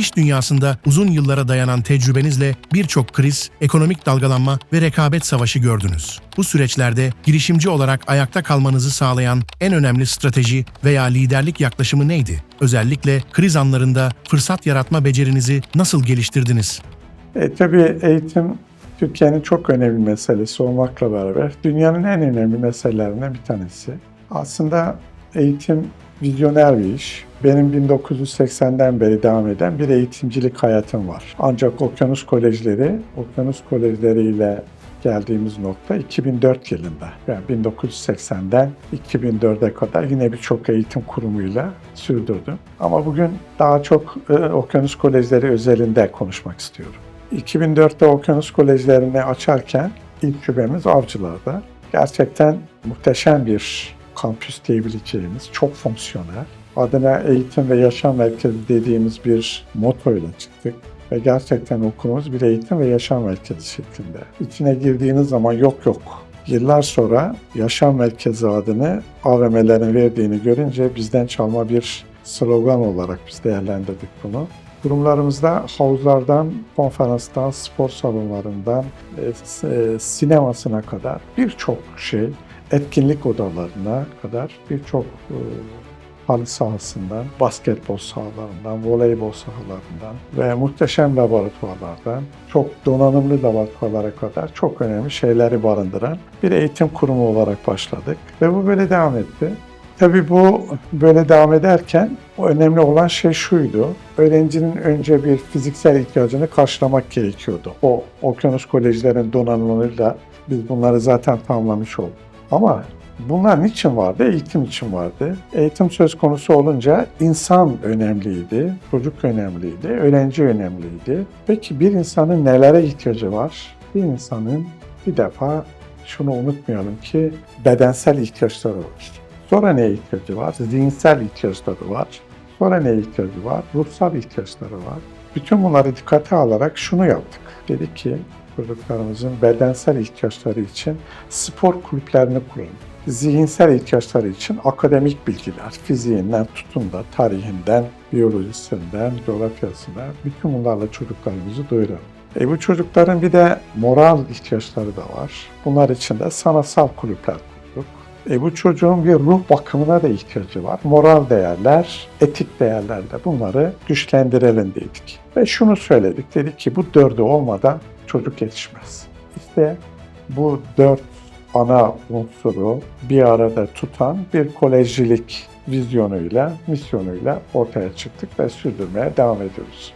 İş dünyasında uzun yıllara dayanan tecrübenizle birçok kriz, ekonomik dalgalanma ve rekabet savaşı gördünüz. Bu süreçlerde girişimci olarak ayakta kalmanızı sağlayan en önemli strateji veya liderlik yaklaşımı neydi? Özellikle kriz anlarında fırsat yaratma becerinizi nasıl geliştirdiniz? E, tabii eğitim Türkiye'nin çok önemli meselesi olmakla beraber dünyanın en önemli meselelerinden bir tanesi. Aslında eğitim vizyoner bir iş. Benim 1980'den beri devam eden bir eğitimcilik hayatım var. Ancak okyanus kolejleri, okyanus kolejleriyle geldiğimiz nokta 2004 yılında. Yani 1980'den 2004'e kadar yine birçok eğitim kurumuyla sürdürdüm. Ama bugün daha çok e, okyanus kolejleri özelinde konuşmak istiyorum. 2004'te okyanus kolejlerini açarken ilk şubemiz Avcılar'da. Gerçekten muhteşem bir kampüs diyebileceğimiz, çok fonksiyonel, adına eğitim ve yaşam merkezi dediğimiz bir motoyla çıktık ve gerçekten okulumuz bir eğitim ve yaşam merkezi şeklinde. İçine girdiğiniz zaman yok yok. Yıllar sonra yaşam merkezi adını AVM'lerin verdiğini görünce bizden çalma bir slogan olarak biz değerlendirdik bunu. Kurumlarımızda havuzlardan, konferanstan, spor salonlarından, e, e, sinemasına kadar birçok şey, etkinlik odalarına kadar birçok e, halı sahasından, basketbol sahalarından, voleybol sahalarından ve muhteşem laboratuvarlardan çok donanımlı laboratuvarlara kadar çok önemli şeyleri barındıran bir eğitim kurumu olarak başladık. Ve bu böyle devam etti. Tabii bu böyle devam ederken önemli olan şey şuydu. Öğrencinin önce bir fiziksel ihtiyacını karşılamak gerekiyordu. O okyanus kolejlerin donanımıyla biz bunları zaten tamamlamış olduk. Ama bunlar niçin vardı? Eğitim için vardı. Eğitim söz konusu olunca insan önemliydi, çocuk önemliydi, öğrenci önemliydi. Peki bir insanın nelere ihtiyacı var? Bir insanın bir defa şunu unutmayalım ki bedensel ihtiyaçları var. Sonra neye ihtiyacı var? Zihinsel ihtiyaçları var. Sonra neye ihtiyacı var? Ruhsal ihtiyaçları var. Bütün bunları dikkate alarak şunu yaptık. Dedik ki çocuklarımızın bedensel ihtiyaçları için spor kulüplerini kuralım. Zihinsel ihtiyaçları için akademik bilgiler, fiziğinden tutun da tarihinden, biyolojisinden, coğrafyasına bütün bunlarla çocuklarımızı doyuralım. E bu çocukların bir de moral ihtiyaçları da var. Bunlar için de sanatsal kulüpler kurduk. E bu çocuğun bir ruh bakımına da ihtiyacı var. Moral değerler, etik değerler de bunları güçlendirelim dedik. Ve şunu söyledik, dedik ki bu dördü olmadan çocuk yetişmez. İşte bu dört ana unsuru bir arada tutan bir kolejcilik vizyonuyla, misyonuyla ortaya çıktık ve sürdürmeye devam ediyoruz.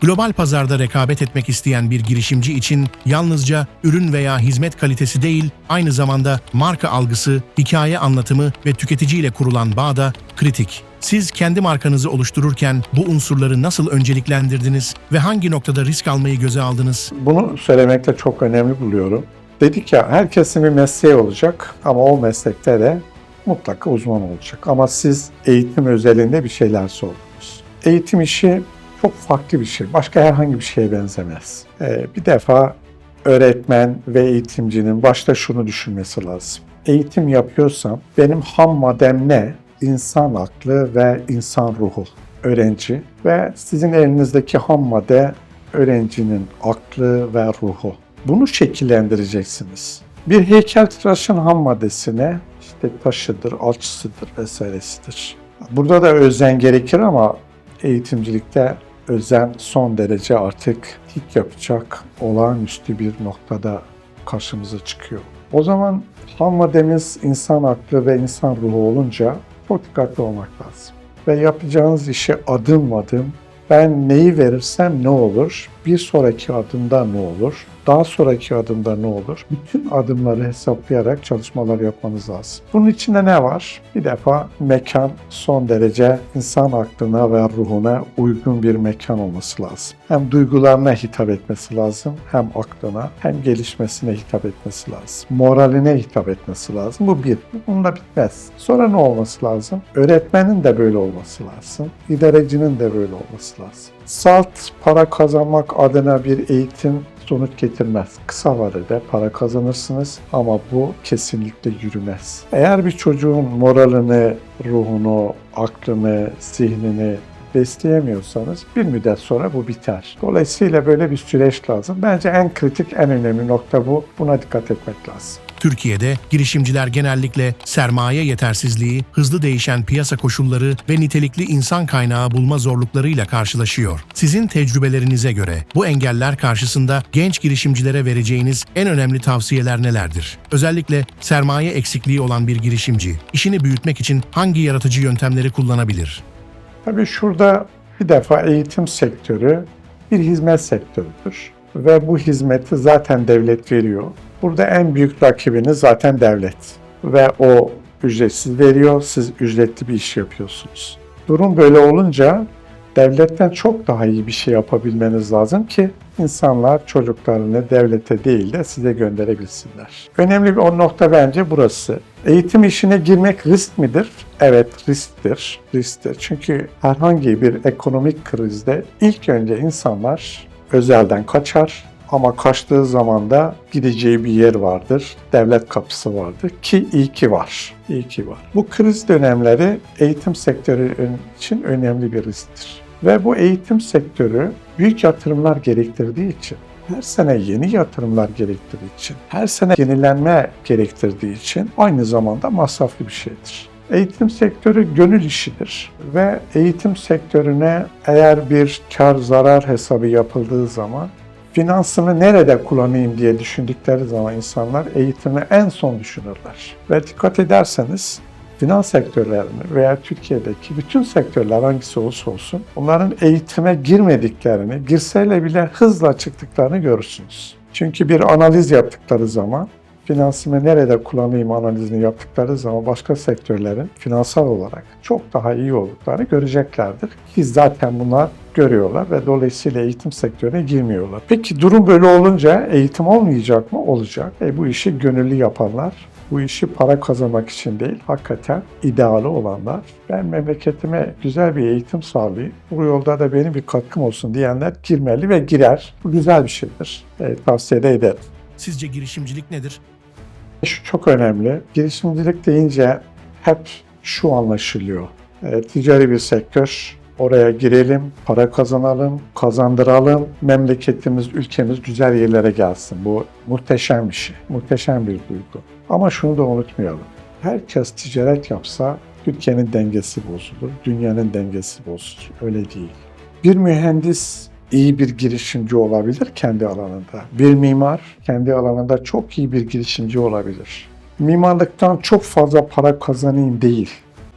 Global pazarda rekabet etmek isteyen bir girişimci için yalnızca ürün veya hizmet kalitesi değil, aynı zamanda marka algısı, hikaye anlatımı ve tüketiciyle kurulan bağ da kritik. Siz kendi markanızı oluştururken bu unsurları nasıl önceliklendirdiniz ve hangi noktada risk almayı göze aldınız? Bunu söylemekte çok önemli buluyorum. Dedik ya herkesin bir mesleği olacak ama o meslekte de mutlaka uzman olacak. Ama siz eğitim özelinde bir şeyler sordunuz. Eğitim işi çok farklı bir şey. Başka herhangi bir şeye benzemez. Ee, bir defa öğretmen ve eğitimcinin başta şunu düşünmesi lazım. Eğitim yapıyorsam benim ham maddem ne? İnsan aklı ve insan ruhu. Öğrenci ve sizin elinizdeki ham madde öğrencinin aklı ve ruhu. Bunu şekillendireceksiniz. Bir heykeltıraşın ham maddesine işte taşıdır, alçısıdır vesairesidir. Burada da özen gerekir ama eğitimcilikte özen son derece artık tik yapacak olağanüstü bir noktada karşımıza çıkıyor. O zaman ham maddemiz insan aklı ve insan ruhu olunca çok dikkatli olmak lazım. Ve yapacağınız işi adım adım ben neyi verirsem ne olur, bir sonraki adımda ne olur, daha sonraki adımda ne olur? Bütün adımları hesaplayarak çalışmalar yapmanız lazım. Bunun içinde ne var? Bir defa mekan son derece insan aklına ve ruhuna uygun bir mekan olması lazım. Hem duygularına hitap etmesi lazım, hem aklına, hem gelişmesine hitap etmesi lazım. Moraline hitap etmesi lazım. Bu bir. Bununla bitmez. Sonra ne olması lazım? Öğretmenin de böyle olması lazım. İdarecinin de böyle olması lazım. Salt para kazanmak adına bir eğitim sonuç getirmez. Kısa vadede para kazanırsınız ama bu kesinlikle yürümez. Eğer bir çocuğun moralini, ruhunu, aklını, zihnini besleyemiyorsanız bir müddet sonra bu biter. Dolayısıyla böyle bir süreç lazım. Bence en kritik, en önemli nokta bu. Buna dikkat etmek lazım. Türkiye'de girişimciler genellikle sermaye yetersizliği, hızlı değişen piyasa koşulları ve nitelikli insan kaynağı bulma zorluklarıyla karşılaşıyor. Sizin tecrübelerinize göre bu engeller karşısında genç girişimcilere vereceğiniz en önemli tavsiyeler nelerdir? Özellikle sermaye eksikliği olan bir girişimci işini büyütmek için hangi yaratıcı yöntemleri kullanabilir? Tabii şurada bir defa eğitim sektörü bir hizmet sektörüdür. Ve bu hizmeti zaten devlet veriyor. Burada en büyük rakibiniz zaten devlet. Ve o ücretsiz veriyor, siz ücretli bir iş yapıyorsunuz. Durum böyle olunca devletten çok daha iyi bir şey yapabilmeniz lazım ki insanlar çocuklarını devlete değil de size gönderebilsinler. Önemli bir o nokta bence burası. Eğitim işine girmek risk midir? Evet risktir. Risktir. Çünkü herhangi bir ekonomik krizde ilk önce insanlar özelden kaçar ama kaçtığı zaman da gideceği bir yer vardır. Devlet kapısı vardır ki iyi ki var. İyi ki var. Bu kriz dönemleri eğitim sektörü için önemli bir risktir. Ve bu eğitim sektörü büyük yatırımlar gerektirdiği için her sene yeni yatırımlar gerektirdiği için, her sene yenilenme gerektirdiği için aynı zamanda masraflı bir şeydir. Eğitim sektörü gönül işidir ve eğitim sektörüne eğer bir kar zarar hesabı yapıldığı zaman finansımı nerede kullanayım diye düşündükleri zaman insanlar eğitimi en son düşünürler. Ve dikkat ederseniz finans sektörlerini veya Türkiye'deki bütün sektörler hangisi olursa olsun onların eğitime girmediklerini, girseyle bile hızla çıktıklarını görürsünüz. Çünkü bir analiz yaptıkları zaman finansımı nerede kullanayım analizini yaptıkları zaman başka sektörlerin finansal olarak çok daha iyi olduklarını göreceklerdir. Ki zaten bunlar görüyorlar ve dolayısıyla eğitim sektörüne girmiyorlar. Peki durum böyle olunca eğitim olmayacak mı? Olacak. E bu işi gönüllü yapanlar, bu işi para kazanmak için değil, hakikaten idealı olanlar, ben memleketime güzel bir eğitim sağlayayım, bu yolda da benim bir katkım olsun diyenler girmeli ve girer. Bu güzel bir şeydir. E, tavsiye de ederim. Sizce girişimcilik nedir? Şu çok önemli. Girişimcilik deyince hep şu anlaşılıyor. E, ticari bir sektör, oraya girelim, para kazanalım, kazandıralım, memleketimiz, ülkemiz güzel yerlere gelsin. Bu muhteşem bir şey, muhteşem bir duygu. Ama şunu da unutmayalım. Herkes ticaret yapsa Türkiye'nin dengesi bozulur, dünyanın dengesi bozulur. Öyle değil. Bir mühendis iyi bir girişimci olabilir kendi alanında. Bir mimar kendi alanında çok iyi bir girişimci olabilir. Mimarlıktan çok fazla para kazanayım değil.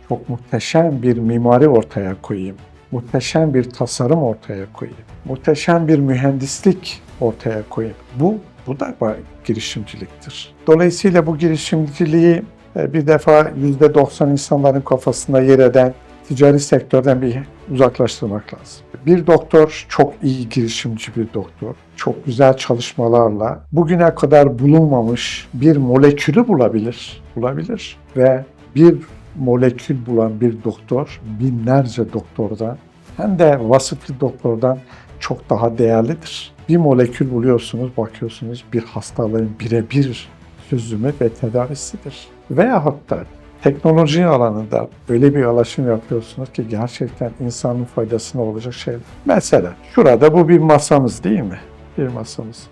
Çok muhteşem bir mimari ortaya koyayım. Muhteşem bir tasarım ortaya koyayım. Muhteşem bir mühendislik ortaya koyayım. Bu, bu da bir girişimciliktir. Dolayısıyla bu girişimciliği e, bir defa %90 insanların kafasında yer eden ticari sektörden bir uzaklaştırmak lazım. Bir doktor çok iyi girişimci bir doktor. Çok güzel çalışmalarla bugüne kadar bulunmamış bir molekülü bulabilir. Bulabilir ve bir molekül bulan bir doktor binlerce doktordan hem de vasıflı doktordan çok daha değerlidir. Bir molekül buluyorsunuz, bakıyorsunuz bir hastalığın birebir çözümü ve tedavisidir. Veya hatta teknoloji alanında öyle bir ulaşım yapıyorsunuz ki gerçekten insanın faydasına olacak şeyler. Mesela şurada bu bir masamız değil mi? Bir masamız.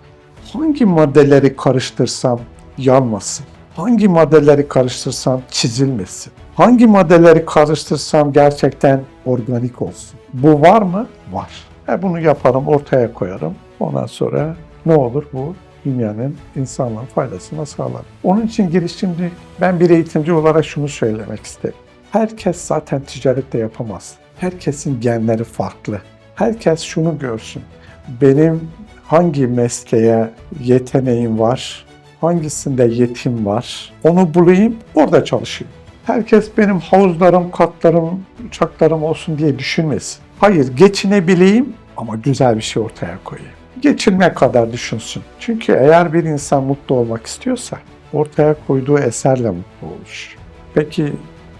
Hangi maddeleri karıştırsam yanmasın? Hangi maddeleri karıştırsam çizilmesin? Hangi maddeleri karıştırsam gerçekten organik olsun? Bu var mı? Var. E bunu yaparım, ortaya koyarım. Ondan sonra ne olur bu? dünyanın insanlığın faydasına sağlar. Onun için girişimci, ben bir eğitimci olarak şunu söylemek isterim. Herkes zaten ticarette yapamaz. Herkesin genleri farklı. Herkes şunu görsün. Benim hangi mesleğe yeteneğim var, hangisinde yetim var, onu bulayım, orada çalışayım. Herkes benim havuzlarım, katlarım, uçaklarım olsun diye düşünmesin. Hayır, geçinebileyim ama güzel bir şey ortaya koyayım geçirme kadar düşünsün. Çünkü eğer bir insan mutlu olmak istiyorsa ortaya koyduğu eserle mutlu olur. Peki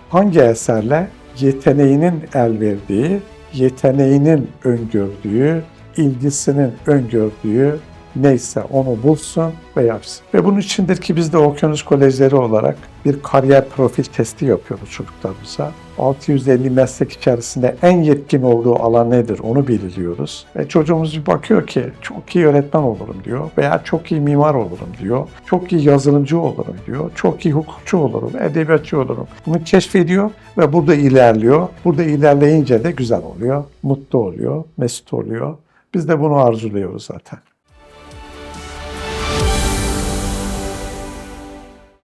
hangi eserle? Yeteneğinin el verdiği, yeteneğinin öngördüğü, ilgisinin öngördüğü neyse onu bulsun ve yapsın. Ve bunun içindir ki biz de Okyanus Kolejleri olarak bir kariyer profil testi yapıyoruz çocuklarımıza. 650 meslek içerisinde en yetkin olduğu alan nedir onu belirliyoruz. Ve çocuğumuz bir bakıyor ki çok iyi öğretmen olurum diyor veya çok iyi mimar olurum diyor. Çok iyi yazılımcı olurum diyor. Çok iyi hukukçu olurum, edebiyatçı olurum. Bunu keşfediyor ve burada ilerliyor. Burada ilerleyince de güzel oluyor, mutlu oluyor, mesut oluyor. Biz de bunu arzuluyoruz zaten.